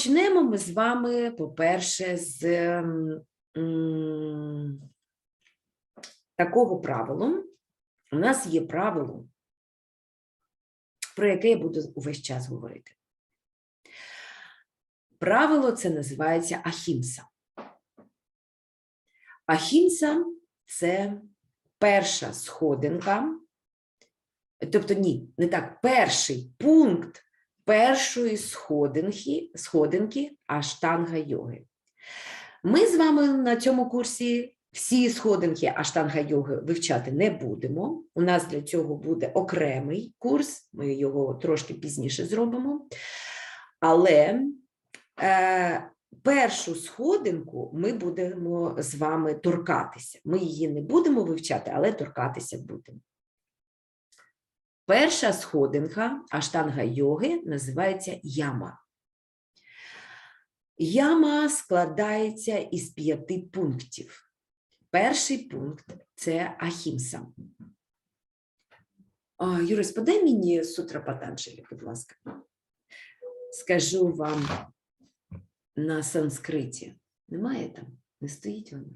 Почнемо ми з вами, по-перше, з м, такого правила. У нас є правило, про яке я буду увесь час говорити. Правило це називається Ахімса. Ахімса це перша сходинка, тобто ні, не так, перший пункт першої сходинки, сходинки аштанга йоги. Ми з вами на цьому курсі всі сходинки аштанга йоги вивчати не будемо. У нас для цього буде окремий курс, ми його трошки пізніше зробимо. Але е, першу сходинку ми будемо з вами торкатися. Ми її не будемо вивчати, але торкатися будемо. Перша сходинка аштанга йоги називається яма. Яма складається із п'яти пунктів. Перший пункт це ахімса. Юрис, подай мені сутра Патанджелі, будь ласка. Скажу вам на санскриті. Немає там? Не стоїть вона?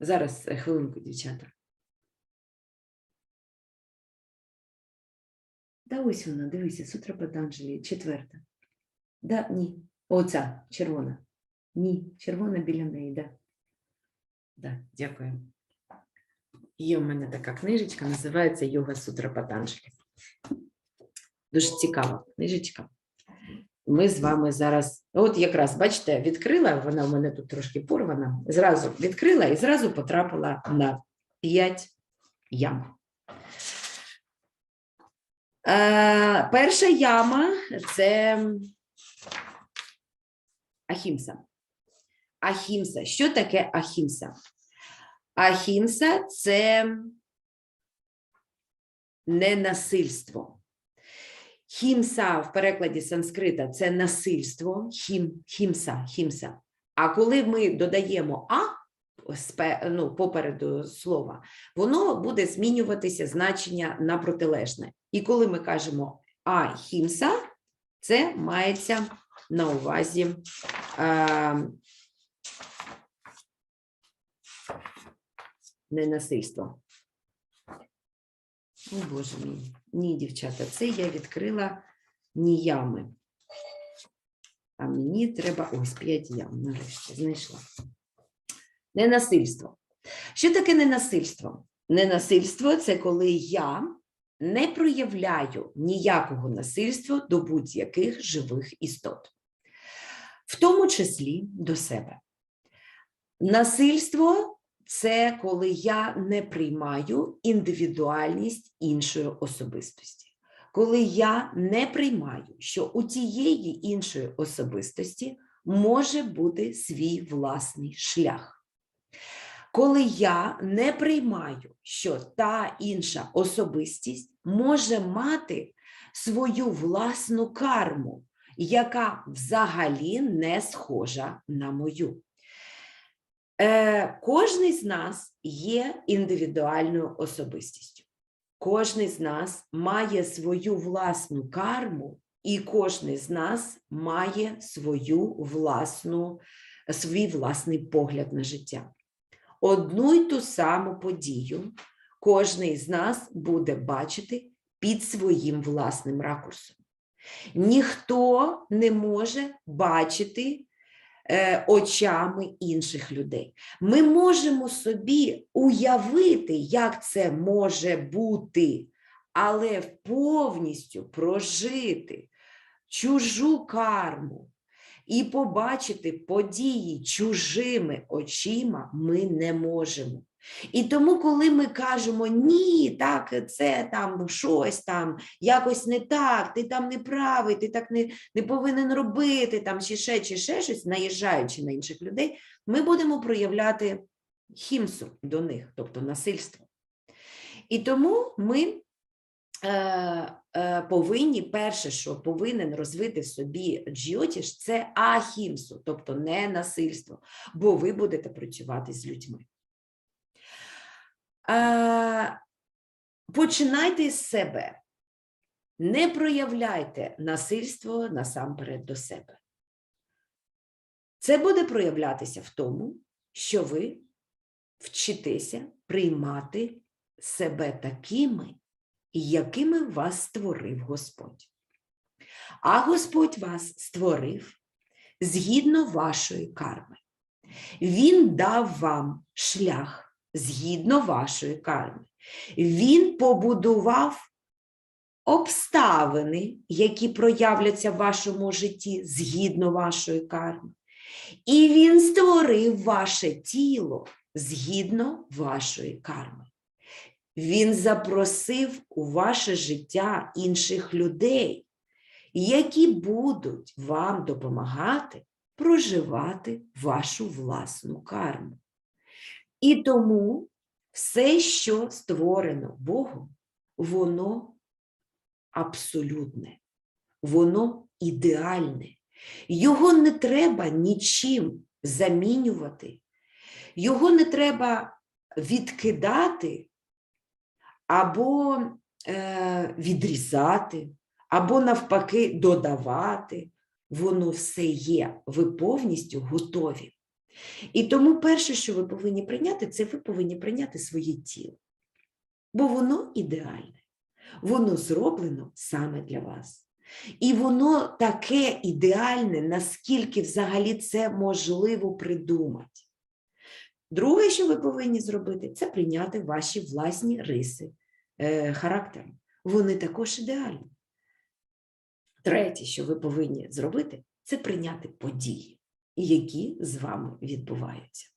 Зараз е, хвилинку, дівчата. Та ось вона, дивися, Сутра Патанджелі, четверта. Да, ні. Оця, червона. Ні, червона біля неї, да. Да, дякую. Є у мене така книжечка, називається Йога Сутра Патанджелі. Дуже цікава книжечка. Ми з вами зараз, от якраз, бачите, відкрила, вона у мене тут трошки порвана, зразу відкрила і зразу потрапила на 5 ям. Е, перша яма це Ахімса. Ахімса. Що таке Ахімса? Ахімса це ненасильство. Хімса в перекладі санскрита це насильство, хім, хімса, хімса. А коли ми додаємо а ну, попереду слова, воно буде змінюватися значення на протилежне. І коли ми кажемо а хімса, це мається на увазі е, ненасильство. О, Боже мій. Ні, дівчата, це я відкрила ніями. А мені треба ось п'ять ям, нарешті, знайшла. Ненасильство. Що таке ненасильство? Ненасильство це коли я не проявляю ніякого насильства до будь-яких живих істот, в тому числі до себе. Насильство це коли я не приймаю індивідуальність іншої особистості. Коли я не приймаю, що у тієї іншої особистості може бути свій власний шлях. Коли я не приймаю, що та інша особистість може мати свою власну карму, яка взагалі не схожа на мою. Е, кожний з нас є індивідуальною особистістю. Кожний з нас має свою власну карму, і кожний з нас має свою власну, свій власний погляд на життя. Одну й ту саму подію кожний з нас буде бачити під своїм власним ракурсом. Ніхто не може бачити е, очами інших людей. Ми можемо собі уявити, як це може бути, але повністю прожити чужу карму і побачити події чужими очима ми не можемо. І тому, коли ми кажемо ні, так, це там щось там, якось не так, ти там не правий, ти так не, не повинен робити, там чи ще, чи ще щось, наїжджаючи на інших людей, ми будемо проявляти хімсу до них, тобто насильство. І тому ми е, повинні, перше, що повинен розвити в собі джіотіш, це ахімсу, тобто не насильство, бо ви будете працювати з людьми. Е, починайте з себе. Не проявляйте насильство насамперед до себе. Це буде проявлятися в тому, що ви вчитеся приймати себе такими, якими вас створив Господь. А Господь вас створив згідно вашої карми. Він дав вам шлях згідно вашої карми. Він побудував обставини, які проявляться в вашому житті згідно вашої карми. І він створив ваше тіло згідно вашої карми. Він запросив у ваше життя інших людей, які будуть вам допомагати проживати вашу власну карму. І тому все, що створено Богом, воно абсолютне, воно ідеальне. Його не треба нічим замінювати, його не треба відкидати або е, відрізати, або навпаки додавати. Воно все є, ви повністю готові. І тому перше, що ви повинні прийняти, це ви повинні прийняти своє тіло. Бо воно ідеальне, воно зроблено саме для вас. І воно таке ідеальне, наскільки взагалі це можливо придумати. Друге, що ви повинні зробити, це прийняти ваші власні риси е, характеру. Вони також ідеальні. Третє, що ви повинні зробити, це прийняти події, які з вами відбуваються.